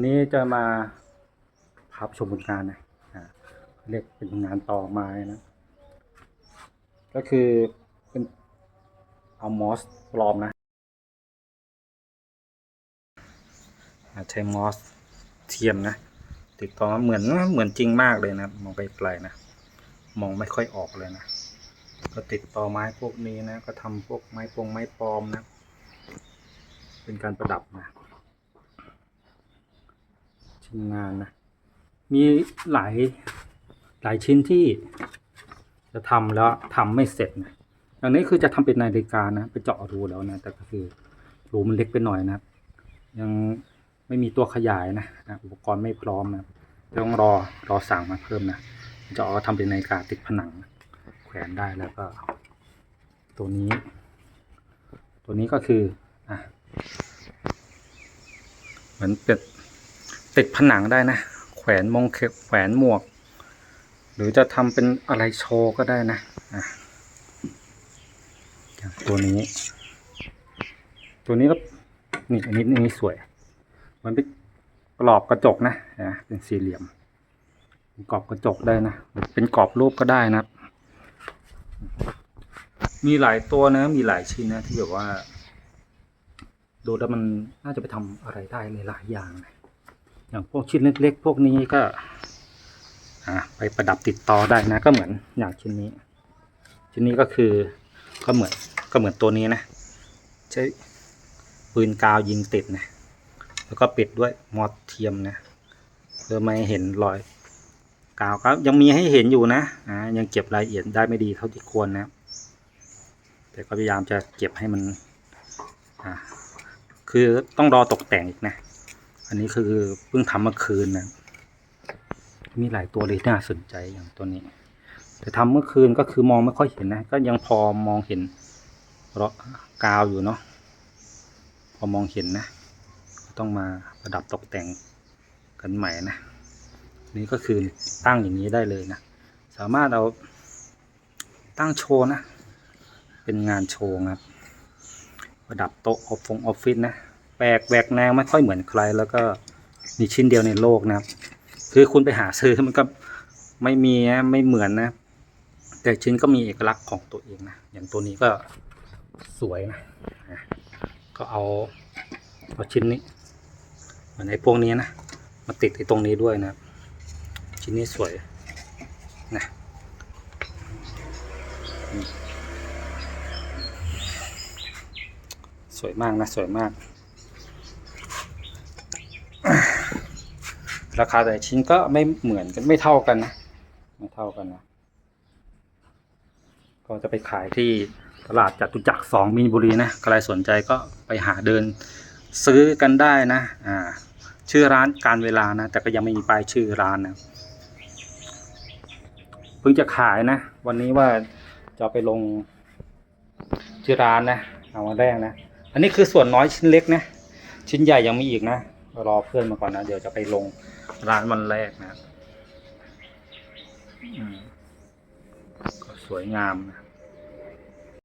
วันนี้จะมาพาไปชมผลงานนะเรียกเป็นงานต่อไม้นะ ก็คือเป็นเอามอสปลอมนะใช้มอสเทียมนะ ติดต่อมาเหมือนเหมือนจริงมากเลยนะ มองไปไกลๆนะ มองไม่ค่อยออกเลยนะ ก็ติดต่อไม้พวกนี้นะ ก็ทำพวกไม้ปงไม้ปลอมนะ เป็นการประดับนะ ชิ้นงานนะ มีหลายหลายชิ้นที่จะทำแล้วทำไม่เสร็จนะอย่างนี้คือจะทำเป็นนาฬิกานะ ไปเจาะรูแล้วนะ แต่ก็คือรูมันเล็กไปหน่อยนะ ยังไม่มีตัวขยายนะ อุปกรณ์ไม่พร้อมนะ ต้องรอรอสั่งมาเพิ่มนะ จะเอาทำเป็นนาฬิกาติดผนัง แขวนได้แล้วก็ ตัวนี้ ตัวนี้ก็คืออะเหมือนเป็ด ติดผนังได้นะ แขวนมงเขแขวนหมวก หรือจะทำเป็นอะไรโชว์ก็ได้นะอะอย่างตัวนี้ ตัวนี้ก็นี่อันนี้อันนี้สวย มันเป็นกรอบกระจกนะนะเป็นสี่เหลี่ยมกรอบกระจกได้นะเป็นกรอบรูปก็ได้นะครับมีหลายตัวนะ มีหลายชิ้นนะที่แบบว่า ดูแล้วมันน่าจะไปทำอะไรได้หลายๆอย่างนะ อย่างพวกชิ้นเล็ก ๆ พวกนี้ก็ไปประดับติดต่อได้นะ ก็เหมือนอย่างชิ้นนี้ ชิ้นนี้ก็คือก็เหมือนก็เหมือนตัวนี้นะ ใช้ปืนกาวยิงติดนะ แล้วก็ปิดด้วยมอสเทียมนะเพื่อไม่ให้เห็นรอยกาวก็ยังมีให้เห็นอยู่นะอ่ายังเก็บรายละเอียดได้ไม่ดีเท่าที่ควรนะ แต่ก็พยายามจะเก็บให้มันอ่าคือต้องรอตกแต่งอีกนะ อันนี้คือเพิ่งทำเมื่อคืนนะมีหลายตัวเลยน่าสนใจอย่างตัวนี้ แต่ทำเมื่อคืนก็คือมองไม่ค่อยเห็นนะ ก็ยังพอมองเห็นเราะกาวอยู่เนาะพอมองเห็นนะก็ต้องมาประดับตกแต่งกันใหม่นะนี่ก็คือตั้งอย่างนี้ได้เลยนะสามารถเอาตั้งโชว์นะ เป็นงานโชว์ครับประดับโต๊ะออฟฟงออฟฟิศนะ แปลกแหวกแนวไม่ค่อยเหมือนใคร แล้วก็มีชิ้นเดียวในโลกนะครับ คือคุณไปหาซื้อมันก็ไม่มีนะไม่เหมือนนะ แต่ชิ้นก็มีเอกลักษณ์ของตัวเองนะ อย่างตัวนี้ก็สวยนะ ก็เอาเอาชิ้นนี้เหมือนไอ้พวกนี้นะ มาติดไอ้ตรงนี้ด้วยนะ ชิ้นนี้สวยนะสวยมากนะ สวยมาก ราคาแต่ชิ้นก็ไม่เหมือนกันไม่เท่ากันนะไม่เท่ากันนะก็จะไปขายที่ตลาดจตุจักรสองมีนบุรีนะใครสนใจก็ไปหาเดินซื้อกันได้นะอ่าชื่อร้านการเวลานะ แต่ก็ยังไม่มีป้ายชื่อร้านนะเพิ่งจะขายนะ วันนี้ว่าจะไปลงที่อร้านนะเอามาแรกนะ อันนี้คือส่วนน้อยชิ้นเล็กนะ ชิ้นใหญ่ยังมีอีกนะรอเพื่อนมาก่อนนะ เดี๋ยวจะไปลง ร้านวันแรกนะอืมก็สวยงามนะ